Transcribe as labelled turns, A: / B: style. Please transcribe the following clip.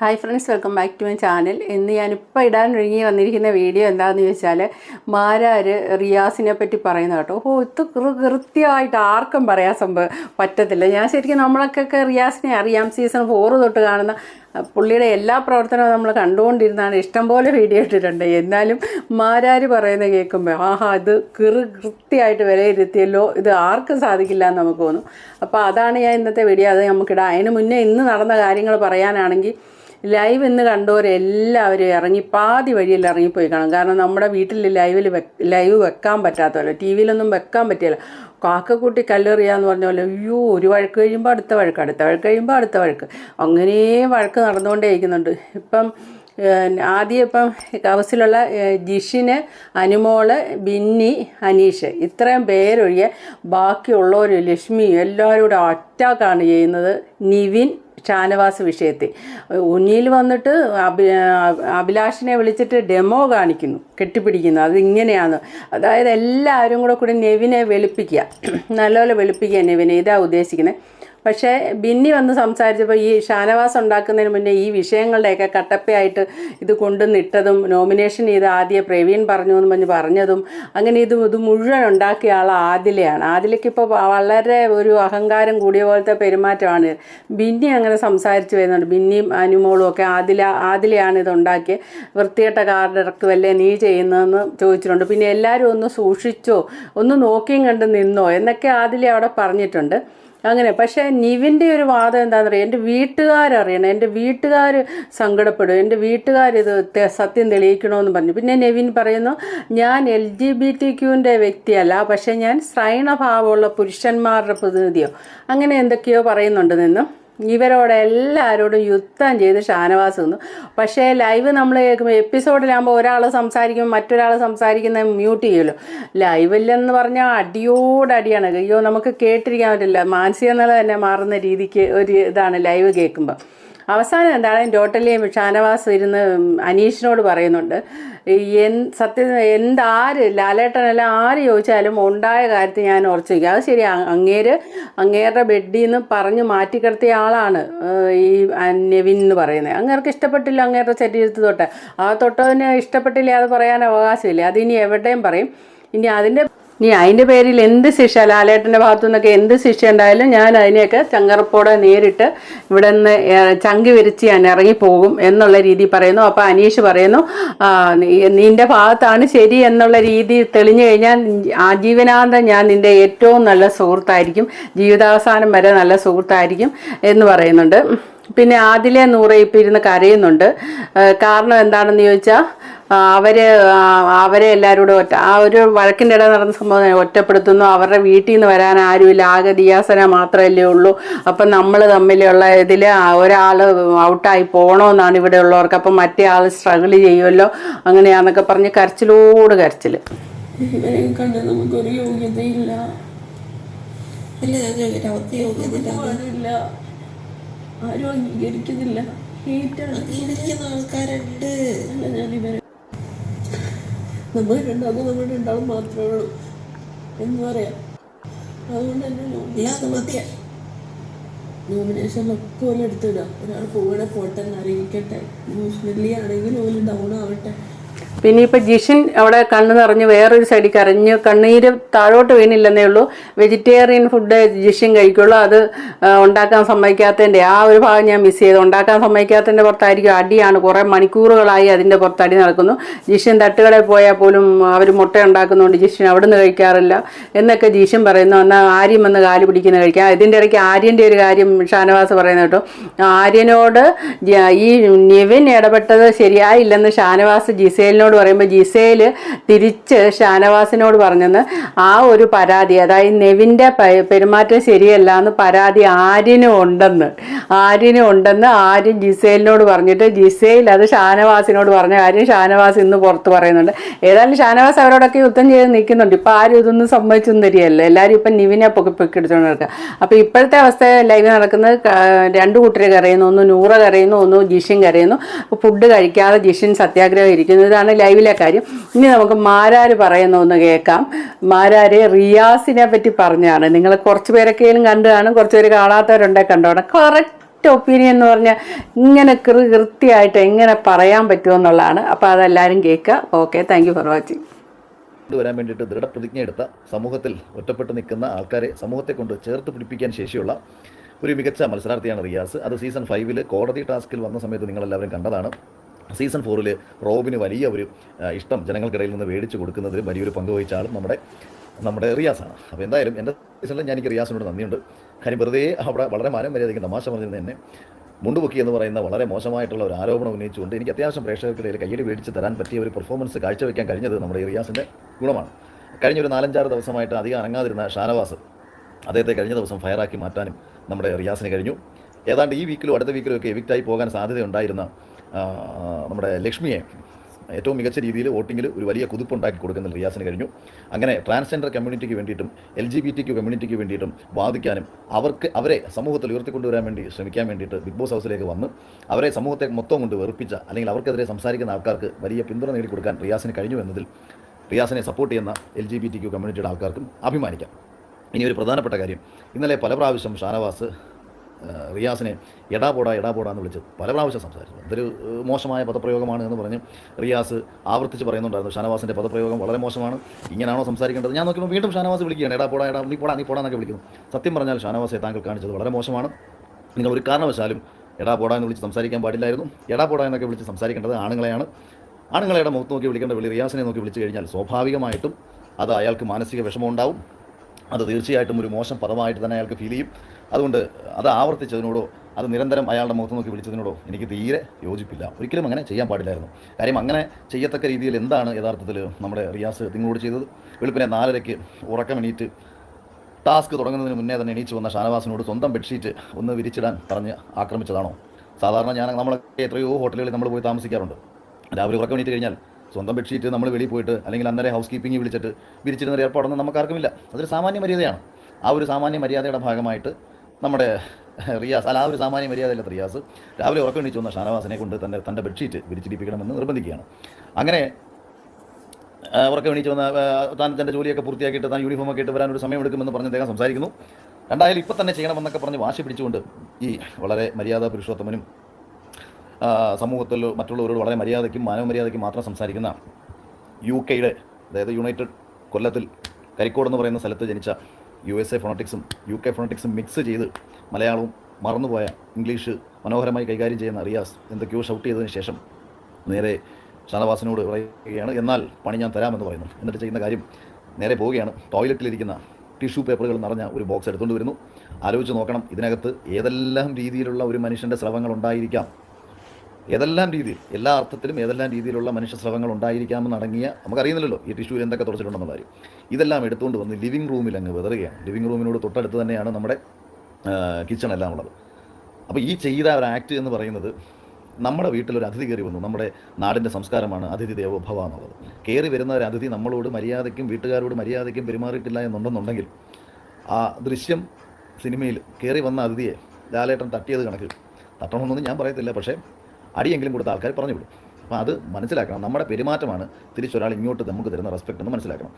A: Hi friends welcome back to my channel ഇന്ന് ഞാനിപ്പോൾ ഇടാൻ ഒരുങ്ങി വന്നിരിക്കുന്ന വീഡിയോ എന്താണെന്ന് ചോദിച്ചാൽ മാരാര് റിയാസിനെ പറ്റി പറയുന്ന കേട്ടോ. ഓ ഇത് കൃത്യമായിട്ട് ആർക്കും പറയാൻ സംഭവം പറ്റത്തില്ല. ഞാൻ ശരിക്കും നമ്മളൊക്കെ റിയാസിനെ അറിയാം. സീസൺ ഫോറ് തൊട്ട് കാണുന്ന പുള്ളിയുടെ എല്ലാ പ്രവർത്തനവും നമ്മൾ കണ്ടുകൊണ്ടിരുന്നാണ്. ഇഷ്ടംപോലെ വീഡിയോ ഇട്ടിട്ടുണ്ട്. എന്നാലും മാരാര് പറയുന്നത് കേൾക്കുമ്പോൾ ആഹാ ഇത് കൃ കൃത്യമായിട്ട് വിലയിരുത്തിയല്ലോ. ഇത് ആർക്കും സാധിക്കില്ല എന്ന് നമുക്ക് തോന്നും. അപ്പോൾ അതാണ് ഞാൻ ഇന്നത്തെ വീഡിയോ അത് നമുക്കിടാം അതിന് മുന്നേ ഇന്ന് നടന്ന കാര്യങ്ങൾ പറയാനാണെങ്കിൽ ലൈവ് എന്ന് കണ്ടവരെല്ലാവരും ഇറങ്ങി പാതി വഴിയിൽ ഇറങ്ങിപ്പോയി കാണും. കാരണം നമ്മുടെ വീട്ടിൽ ലൈവിൽ ലൈവ് വെക്കാൻ പറ്റാത്തല്ലോ ടി വിയിലൊന്നും വെക്കാൻ പറ്റില്ല. കാക്കക്കൂട്ടി കല്ലെറിയാന്ന് പറഞ്ഞ പോലെ അയ്യോ ഒരു വഴക്ക് കഴിയുമ്പോൾ അടുത്ത വഴക്ക് അടുത്ത വഴക്ക് കഴിയുമ്പോൾ അടുത്ത വഴക്ക്. അങ്ങനെ വഴക്ക് നടന്നുകൊണ്ടേ ഇരിക്കുന്നുണ്ട് ഇപ്പം ആദ്യം ഇപ്പം കവസിലുള്ള ജിഷിന് അനുമോൾ ബിന്നി അനീഷ് ഇത്രയും പേരൊഴികെ ബാക്കിയുള്ളവർ ലക്ഷ്മി എല്ലാവരും കൂടെ അറ്റാക്കാണ് ചെയ്യുന്നത്. നിവിൻ ഷാനവാസ് വിഷയത്തെ. ഉന്നിയിൽ വന്നിട്ട് അഭി അഭിലാഷിനെ വിളിച്ചിട്ട് ഡെമോ കാണിക്കുന്നു കെട്ടിപ്പിടിക്കുന്നു. അത് ഇങ്ങനെയാണ് അതായത് എല്ലാവരും കൂടെ കൂടി നെവിനെ വെളുപ്പിക്കുക. നല്ലപോലെ വെളുപ്പിക്കുക നെവിനെ. ഇതാ ഉദ്ദേശിക്കുന്നത് പക്ഷേ ബിന്നി വന്ന് സംസാരിച്ചപ്പോൾ ഈ ഷാനവാസ് ഉണ്ടാക്കുന്നതിന് മുന്നേ ഈ വിഷയങ്ങളുടെയൊക്കെ കട്ടപ്പയായിട്ട് ഇത് കൊണ്ടുവന്നിട്ടതും നോമിനേഷൻ ചെയ്ത് ആദ്യം പ്രവീൺ പറഞ്ഞു എന്ന് പറഞ്ഞ് പറഞ്ഞതും അങ്ങനെ ഇത് ഇത് മുഴുവൻ ഉണ്ടാക്കിയ ആൾ ആദിലയാണ്. ആദിലയ്ക്ക് ഇപ്പോൾ വളരെ ഒരു അഹങ്കാരം കൂടിയ പോലത്തെ പെരുമാറ്റമാണ്. ബിന്നി അങ്ങനെ സംസാരിച്ച് വരുന്നുണ്ട്. ബിന്നിയും അനുമോളും ഒക്കെ ആദില ആദിലയാണ് ഇത് ഉണ്ടാക്കിയത് വൃത്തികെട്ട കാർഡ് ഇറക്കുമല്ലേ നീ ചെയ്യുന്നതെന്ന് ചോദിച്ചിട്ടുണ്ട്. പിന്നെ എല്ലാവരും ഒന്ന് സൂക്ഷിച്ചോ ഒന്ന് നോക്കിയും കണ്ട് നിന്നോ എന്നൊക്കെ ആദില അവിടെ പറഞ്ഞിട്ടുണ്ട്. അങ്ങനെ. പക്ഷേ നിവിന്റെ ഒരു വാദം എന്താണെന്ന് അറിയാം എന്റെ വീട്ടുകാരറിയണം. എന്റെ വീട്ടുകാർ സങ്കടപ്പെടും. എന്റെ വീട്ടുകാരിത് സത്യം തെളിയിക്കണമെന്ന് പറഞ്ഞു. പിന്നെ നെവിൻ പറയുന്നു ഞാൻ എൽ ജി ബി ടി ക്യൂവിന്റെ വ്യക്തിയല്ല. പക്ഷേ ഞാൻ ശ്രൈണഭാവമുള്ള പുരുഷന്മാരുടെ പ്രതിനിധിയോ? അങ്ങനെ എന്തൊക്കെയോ പറയുന്നുണ്ട് നിന്നും. ഇവരോട് എല്ലാവരോടും യുദ്ധം ചെയ്ത് ഷാനവാസ് നിന്നു. പക്ഷേ ലൈവ് നമ്മൾ കേൾക്കുമ്പോൾ എപ്പിസോഡിലാകുമ്പോൾ ഒരാൾ സംസാരിക്കുമ്പോൾ മറ്റൊരാൾ സംസാരിക്കുന്നത് മ്യൂട്ട് ചെയ്യുമല്ലോ. ലൈവില്ലെന്ന് പറഞ്ഞാൽ അടിയോടടിയാണ്. അയ്യോ നമുക്ക് കേട്ടിരിക്കാൻ പറ്റില്ല. മാനസിക നില തന്നെ മാറുന്ന രീതിക്ക് ഒരു ഇതാണ് ലൈവ് കേൾക്കുമ്പോൾ അവസാനം എന്താണ് ടോട്ടലി ഷാനവാസ് ഇരുന്ന് അനീഷിനോട് പറയുന്നുണ്ട്. എൻ സത്യം എന്താര് ലാലേട്ടനല്ല ആര് ചോദിച്ചാലും ഉണ്ടായ കാര്യത്തിൽ ഞാൻ ഉറച്ചു വയ്ക്കുക അത് ശരി അങ്ങേര് അങ്ങേരുടെ ബെഡിൽ നിന്ന് പറഞ്ഞ് മാറ്റിക്കിടത്തിയ ആളാണ് ഈ നെവിൻ എന്ന് പറയുന്നത്. അങ്ങേർക്ക് ഇഷ്ടപ്പെട്ടില്ല അങ്ങേരുടെ ശരീരത്തിൽ തൊട്ട്. ആ തൊട്ടതിന് ഇഷ്ടപ്പെട്ടില്ല അത് പറയാൻ അവകാശമില്ല. അതിനി എവിടെയും പറയും. ഇനി അതിന്റെ ഇനി അതിന്റെ പേരിൽ എന്ത് ശിക്ഷ ലാലേട്ടന്റെ ഭാഗത്തു നിന്നൊക്കെ എന്ത് ശിക്ഷ ഉണ്ടായാലും ഞാൻ അതിനെയൊക്കെ ചങ്കറപ്പോടെ നേരിട്ട് ഇവിടെ നിന്ന് ചങ്കി വിരിച്ച് ഞാൻ ഇറങ്ങിപ്പോകും എന്നുള്ള രീതി പറയുന്നു. അപ്പോൾ അനീഷ് പറയുന്നു നിന്റെ ഭാഗത്താണ് ശരി എന്നുള്ള രീതി തെളിഞ്ഞു കഴിഞ്ഞാൽ ആജീവനാന്തം ഞാൻ നിന്റെ ഏറ്റവും നല്ല സുഹൃത്തായിരിക്കും. ജീവിതാവസാനം വരെ നല്ല സുഹൃത്തായിരിക്കും എന്ന് പറയുന്നുണ്ട്. പിന്നെ ആദിലെ നൂറ് ഇപ്പം ഇരുന്ന് കരയുന്നുണ്ട് കാരണം എന്താണെന്ന് ചോദിച്ചാൽ അവർ അവരെ എല്ലാവരും കൂടെ ഒറ്റ ആ ഒരു വഴക്കിന്റെ ഇടയിൽ നടന്ന സംഭവം ഒറ്റപ്പെടുത്തുന്നു. അവരുടെ വീട്ടിൽ നിന്ന് വരാൻ ആരുമില്ല. ആകെ ദിയാസന മാത്രമല്ലേ ഉള്ളൂ. അപ്പം നമ്മൾ തമ്മിലുള്ള ഇതിൽ ഒരാൾ ഔട്ടായി പോകണമെന്നാണ് ഇവിടെ ഉള്ളവർക്ക്. അപ്പം മറ്റേ ആൾ സ്ട്രഗിൾ ചെയ്യുമല്ലോ. അങ്ങനെയാന്നൊക്കെ പറഞ്ഞ് കരച്ചിലോട് കരച്ചിൽ
B: കണ്ട് നമുക്കൊരു യോഗ്യതയില്ല. ആരും അംഗീകരിക്കുന്നില്ല. ഹേറ്റാണ്
C: അംഗീകരിക്കുന്ന ആൾക്കാരുണ്ട്.
B: ഞാൻ ഇവരെ നമ്മൾ രണ്ടാമത് നമ്മുടെ ഉണ്ടാവും മാത്രമേ ഉള്ളൂ. എന്ന് പറയാം. അതുകൊണ്ട് തന്നെ
C: ഇല്ലാതെ മതി
B: നോമിനേഷനിലൊക്കെ ഓല എടുത്തിടുക. ഒരാൾ പോകണേ പോട്ടെ എന്ന് അറിയിക്കട്ടെ. ഇമോഷണലി ആണെങ്കിൽ ഓൽ ഡൗൺ ആവട്ടെ.
A: പിന്നെ ഇപ്പം ജിഷിൻ അവിടെ കണ്ണ് നിറഞ്ഞ് വേറൊരു സൈഡിൽ കരഞ്ഞ് കണ്ണീര് താഴോട്ട് വീണില്ലെന്നേ ഉള്ളൂ. വെജിറ്റേറിയൻ ഫുഡ് ജിഷിൻ കഴിക്കുള്ളൂ. അത് ഉണ്ടാക്കാൻ സമ്മതിക്കാത്തതിന്റെ ആ ഒരു ഭാഗം ഞാൻ മിസ് ചെയ്തു. ഉണ്ടാക്കാൻ സമ്മതിക്കാത്തതിന്റെ പുറത്തായിരിക്കും അടിയാണ്. കുറേ മണിക്കൂറുകളായി അതിന്റെ പുറത്ത് അടി നടക്കുന്നു. ജിഷിൻ തട്ടുകടയിൽ പോയാൽ പോലും അവർ മുട്ട ഉണ്ടാക്കുന്നുണ്ട് ജിഷിൻ അവിടുന്ന് കഴിക്കാറില്ല. എന്നൊക്കെ ജിഷിൻ പറയുന്നു. എന്നാൽ ആര്യം വന്ന് കാൽ പിടിക്കുന്ന കഴിക്കാം. ഇതിന്റെ ഇടയ്ക്ക് ആര്യന്റെ ഒരു കാര്യം ഷാനവാസ് പറയുന്നത് കേട്ടോ. ആര്യനോട് ഈ നിവിൻ ഇടപെട്ടത് ശരിയായില്ലെന്ന് ഷാനവാസ് ജിസേലിനോട് പറയുമ്പോൾ ജിസേൽ തിരിച്ച് ഷാനവാസിനോട് പറഞ്ഞെന്ന് ആ ഒരു പരാതി അതായത് നെവിന്റെ പെരുമാറ്റം ശരിയല്ല എന്ന് പരാതി ആര്യനും ഉണ്ടെന്ന്. ആര്യനും ഉണ്ടെന്ന് ആര്യൻ ജിസേലിനോട് പറഞ്ഞിട്ട് ജിസേൽ അത് ഷാനവാസിനോട് പറഞ്ഞ കാര്യം ഷാനവാസ് ഇന്ന് പുറത്ത് പറയുന്നുണ്ട്. ഏതായാലും ഷാനവാസ് അവരോടൊക്കെ യുദ്ധം ചെയ്ത് നിൽക്കുന്നുണ്ട്. ഇപ്പം ആരും ഇതൊന്നും സമ്മതിച്ചൊന്നും തരികയല്ല. എല്ലാവരും ഇപ്പം നിവിനെ പൊക്കി പൊക്കി എടുത്തുകൊണ്ട് നടക്കുക അപ്പോൾ ഇപ്പോഴത്തെ അവസ്ഥ ലൈവ് നടക്കുന്നത് രണ്ട് കൂട്ടർ കരയുന്നു. ഒന്ന് നൂറ കരയുന്നു ഒന്ന് ജിഷിൻ കരയുന്നു. ഫുഡ് കഴിക്കാതെ ജിഷിൻ സത്യാഗ്രഹം ഇരിക്കുന്നു. ഇതാണ് ലൈവിലെ കാര്യം. ഇനി നമുക്ക് മാരാര് പറയുന്ന ഒന്ന് കേൾക്കാം. മാരാര് റിയാസിനെ പറ്റി പറഞ്ഞാണ് നിങ്ങൾ കുറച്ച് പേരൊക്കെയും കണ്ടതാണ് കാണും. കുറച്ച് പേര് കാണാത്തവരുണ്ടെ കണ്ടോണം കറക്റ്റ് ഒപ്പീനിയൻ എന്ന് പറഞ്ഞാൽ ഇങ്ങനെ കൃ കൃത്യമായിട്ട് എങ്ങനെ പറയാൻ പറ്റുമെന്നുള്ളതാണ് അപ്പോൾ അതെല്ലാവരും കേൾക്കുക. Okay thank you for watching
D: കൊണ്ടുവരാൻ വേണ്ടിയിട്ട് ദൃഢപ്രതിജ്ഞ എടുത്ത സമൂഹത്തിൽ ഒറ്റപ്പെട്ട് നിൽക്കുന്ന ആൾക്കാരെ സമൂഹത്തെ കൊണ്ട് ചേർത്ത് പിടിപ്പിക്കാൻ ശേഷിയുള്ള ഒരു മികച്ച മത്സരാർത്ഥിയാണ് റിയാസ്. അത് സീസൺ ഫൈവിൽ കോടതി ടാസ്കിൽ വന്ന സമയത്ത് നിങ്ങളെല്ലാവരും കണ്ടതാണ്. സീസൺ ഫോറിൽ റോബിന് വലിയ ഒരു ഇഷ്ടം ജനങ്ങൾക്കിടയിൽ നിന്ന് മേടിച്ചു കൊടുക്കുന്നതിൽ വലിയൊരു പങ്ക് വഹിച്ച ആളും നമ്മുടെ നമ്മുടെ റിയാസാണ്. അപ്പോൾ എന്തായാലും എന്റെ സീസണിൽ ഞാൻ എനിക്ക് റിയാസിനോട് നന്ദിയുണ്ട്. കാര്യം വെറുതെ അവിടെ വളരെ മാനം മര്യാദയ്ക്ക് തമാശ പറഞ്ഞിരുന്ന എന്നെ മുണ്ടുപൊക്കി എന്ന് പറയുന്ന വളരെ മോശമായിട്ടുള്ള ഒരു ആരോപണം ഉന്നയിച്ചുകൊണ്ട് എനിക്ക് അത്യാവശ്യം പ്രേക്ഷകർക്കിടയിൽ കയ്യടി മേടിച്ച് തരാൻ പറ്റിയ ഒരു പെർഫോമൻസ് കാഴ്ചവെക്കാൻ കഴിഞ്ഞത് നമ്മുടെ റിയാസിന്റെ ഗുണമാണ്. കഴിഞ്ഞ ഒരു നാലഞ്ചാറ് ദിവസമായിട്ട് അധികം അനങ്ങാതിരുന്ന ഷാനവാസ് അദ്ദേഹത്തെ കഴിഞ്ഞ ദിവസം ഫയറാക്കി മാറ്റാനും നമ്മുടെ റിയാസിന് കഴിഞ്ഞു. ഏതാണ്ട് ഈ വീക്കിലും അടുത്ത വീക്കിലും ഒക്കെ എവിക്റ്റായി പോകാൻ സാധ്യതയുണ്ടായിരുന്ന നമ്മുടെ ലക്ഷ്മിയെ ഏറ്റവും മികച്ച രീതിയിൽ വോട്ടിങ്ങിൽ ഒരു വലിയ കുതിപ്പുണ്ടാക്കി കൊടുക്കുന്ന റിയാസിന് കഴിഞ്ഞു. അങ്ങനെ ട്രാൻസ്ജെൻഡർ കമ്മ്യൂണിറ്റിക്ക് വേണ്ടിയിട്ടും L G B T Q കമ്മ്യൂണിറ്റിക്ക് വേണ്ടിയിട്ടും വാദിക്കാനും അവർക്ക് അവരെ സമൂഹത്തിൽ ഉയർത്തിക്കൊണ്ടുവരാൻ വേണ്ടി ശ്രമിക്കാൻ വേണ്ടിയിട്ട് ബിഗ് ബോസ് ഹൗസിലേക്ക് വന്ന് അവരെ സമൂഹത്തെ മൊത്തം കൊണ്ട് വെറുപ്പിച്ച അല്ലെങ്കിൽ അവർക്കെതിരെ സംസാരിക്കുന്ന ആൾക്കാർക്ക് വലിയ പിന്തുണ നേടിക്കൊടുക്കാൻ റിയാസിന് കഴിഞ്ഞു എന്നതിൽ റിയാസിനെ സപ്പോർട്ട് ചെയ്യുന്ന L G B T Q കമ്മ്യൂണിറ്റിയുടെ ആൾക്കാർക്കും അഭിമാനിക്കാം. ഇനി ഒരു പ്രധാനപ്പെട്ട കാര്യം. ഇന്നലെ പല പ്രാവശ്യം ഷാനവാസ് റിയാസിനെ എടാ പോടാ എടാ പോടാ എന്ന് വിളിച്ച് പല പ്രാവശ്യം സംസാരിച്ചു. ഇതൊരു മോശമായ പദപ്രയോഗമാണ് എന്ന് പറഞ്ഞ് റിയാസ് ആവർത്തിച്ച് പറയുന്നുണ്ടായിരുന്നു. ഷാനവാസിന്റെ പദപ്രയോഗം വളരെ മോശമാണ്. ഇങ്ങനെയാണോ സംസാരിക്കേണ്ടത്? ഞാൻ നോക്കുമ്പോൾ വീണ്ടും ഷാനവാസ് വിളിക്കുകയാണ്. എടാ പോടാ എടാ നീ പോടാ നീ പോടാ എന്നൊക്കെ വിളിക്കുന്നു. സത്യം പറഞ്ഞാൽ ഷാനവാസെ താങ്കൾ കാണിച്ചത് വളരെ മോശമാണ്. നിങ്ങൾ ഒരു കാരണവശാലും എടാ പോടാ എന്ന് വിളിച്ച് സംസാരിക്കാൻ പാടില്ലായിരുന്നു. എടാ പോടാ എന്നൊക്കെ വിളിച്ച് സംസാരിക്കേണ്ടത് ആണുങ്ങളെയാണ്. ആണുങ്ങളെയുടെ മുഖത്ത് നോക്കി വിളിക്കേണ്ട വിളി റിയാസിനെ നോക്കി വിളിച്ചു കഴിഞ്ഞാൽ സ്വാഭാവികമായിട്ടും അത് അയാൾക്ക് മാനസിക വിഷമം ഉണ്ടാവും. അത് തീർച്ചയായിട്ടും ഒരു മോശം പദമായിട്ട് തന്നെ അയാൾക്ക് ഫീൽ ചെയ്യും. അതുകൊണ്ട് അത് ആവർത്തിച്ചതിനോടോ അത് നിരന്തരം അയാളുടെ മുഖത്ത് നോക്കി വിളിച്ചതിനോടോ എനിക്ക് തീരെ യോജിപ്പില്ല. ഒരിക്കലും അങ്ങനെ ചെയ്യാൻ പാടില്ലായിരുന്നു. കാര്യം അങ്ങനെ ചെയ്യത്തക്ക രീതിയിൽ എന്താണ് യഥാർത്ഥത്തിൽ നമ്മുടെ റിയാസ് നിങ്ങളോട് ചെയ്തത്? വെളുപ്പിനെ നാലരയ്ക്ക് ഉറക്കമെണീറ്റ് ടാസ്ക് തുടങ്ങുന്നതിന് മുന്നേ തന്നെ എണീച്ച് വന്ന ഷാനവാസിനോട് സ്വന്തം ബെഡ്ഷീറ്റ് ഒന്ന് വിരിച്ചിടാൻ പറഞ്ഞ് ആക്രമിച്ചതാണോ? സാധാരണ ഞാൻ നമ്മളൊക്കെ എത്രയോ ഹോട്ടലുകളിൽ നമ്മൾ പോയി താമസിക്കാറുണ്ട്. രാവിലെ ഉറക്കം എണീറ്റ് കഴിഞ്ഞാൽ സ്വന്തം ബെഡ്ഷീറ്റ് നമ്മൾ വെളിയിൽ പോയിട്ട് അല്ലെങ്കിൽ അന്നേരം ഹൗസ് കീപ്പിംഗ് വിളിച്ചിട്ട് വിരിച്ചിരുന്ന ഒരു ഏർപ്പാടൊന്നും നമുക്കാർക്കുമില്ല അതൊരു സാമാന്യ മര്യാദയാണ്. ആ ഒരു സാമാന്യ മര്യാദയുടെ ഭാഗമായിട്ട് നമ്മുടെ റിയാസ് അല്ല ആ ഒരു സാമാന്യ മര്യാദയില്ലാത്ത റിയാസ്. രാവിലെ ഉറക്കം എണീച്ച് വന്ന ഷാനവാസിനെ കൊണ്ട് തന്റെ തന്റെ ബെഡ്ഷീറ്റ് വിരിച്ചിടിപ്പിക്കണമെന്ന് നിർബന്ധിക്കുകയാണ്. അങ്ങനെ ഉറക്കം എണീച്ച് വന്ന താൻ തന്റെ ജോലിയൊക്കെ പൂർത്തിയാക്കിയിട്ട് താൻ യൂണിഫോമൊക്കെ ഇട്ട് വരാൻ ഒരു സമയമെടുക്കുമെന്ന് പറഞ്ഞ് അദ്ദേഹം സംസാരിക്കുന്നു. രണ്ടായാലും ഇപ്പം തന്നെ ചെയ്യണമെന്നൊക്കെ പറഞ്ഞ് വാശി പിടിച്ചുകൊണ്ട് ഈ വളരെ മര്യാദ പുരുഷോത്തമനും സമൂഹത്തിൽ മറ്റുള്ളവരോട് വളരെ മര്യാദയ്ക്കും മാനവമര്യാദയ്ക്കും മാത്രം സംസാരിക്കുന്ന യു കെയുടെ അതായത് യുണൈറ്റഡ് കൊല്ലത്തിൽ കരിക്കോട് എന്ന് പറയുന്ന സ്ഥലത്ത് ജനിച്ച യു എസ് എ ഫോണറ്റിക്സും യു കെ ഫോണറ്റിക്സും മിക്സ് ചെയ്ത് മലയാളവും മറന്നുപോയ ഇംഗ്ലീഷ് മനോഹരമായി കൈകാര്യം ചെയ്യുന്ന റിയാസ് എന്തൊക്കെയോ ഷൗട്ട് ചെയ്തതിന് ശേഷം നേരെ ഷാനവാസിനോട് പറയുകയാണ് എന്നാൽ പണി ഞാൻ തരാമെന്ന് പറയുന്നു. എന്നിട്ട് ചെയ്യുന്ന കാര്യം നേരെ പോവുകയാണ്. ടോയ്ലറ്റിലിരിക്കുന്ന ടിഷ്യൂ പേപ്പറുകൾ നിറഞ്ഞ ഒരു ബോക്സ് എടുത്തുകൊണ്ട് വരുന്നു. ആലോചിച്ച് നോക്കണം ഇതിനകത്ത് ഏതെല്ലാം രീതിയിലുള്ള ഒരു മനുഷ്യന്റെ സ്രവങ്ങൾ ഉണ്ടായിരിക്കാം. ഏതെല്ലാം രീതിയിൽ എല്ലാ അർത്ഥത്തിലും ഏതെല്ലാം രീതിയിലുള്ള മനുഷ്യസ്രവങ്ങൾ ഉണ്ടായിരിക്കാമെന്നടങ്ങിയ നമുക്കറിയുന്നില്ലല്ലോ ഈ ടിഷ്യൂവിൽ എന്തൊക്കെ തുറച്ചിട്ടുണ്ടെന്ന കാര്യം. ഇതെല്ലാം എടുത്തുകൊണ്ട് വന്ന് ലിവിംഗ് റൂമിൽ അങ്ങ് വിതറുകയാണ്. ലിവിങ് റൂമിനോട് തൊട്ടടുത്ത് തന്നെയാണ് നമ്മുടെ കിച്ചൺ എല്ലാം ഉള്ളത്. അപ്പോൾ ഈ ചെയ്ത ഒരു ആക്ട് എന്ന് പറയുന്നത് നമ്മുടെ വീട്ടിലൊരു അതിഥി കയറി വന്നു. നമ്മുടെ നാടിന്റെ സംസ്കാരമാണ് അതിഥി ദേവോഭവ എന്നുള്ളത്. കയറി വരുന്ന ഒരു അതിഥി നമ്മളോട് മര്യാദയ്ക്കും വീട്ടുകാരോട് മര്യാദയ്ക്കും പെരുമാറിയിട്ടില്ല എന്നുണ്ടെന്നുണ്ടെങ്കിൽ ആ ദൃശ്യം സിനിമയിൽ കയറി വന്ന അതിഥിയെ ലാലേട്ടൻ തട്ടിയത് കണക്ക് തട്ടണമെന്നൊന്നും ഞാൻ പറയത്തില്ല പക്ഷേ അടിയെങ്കിലും കൊടുത്ത ആൾക്കാർ പറഞ്ഞു വിടും അപ്പോൾ അത് മനസ്സിലാക്കണം. നമ്മുടെ പെരുമാറ്റമാണ് തിരിച്ചൊരാൾ ഇങ്ങോട്ട് നമുക്ക് തരുന്ന റെസ്പെക്റ്റ് എന്ന് മനസ്സിലാക്കണം.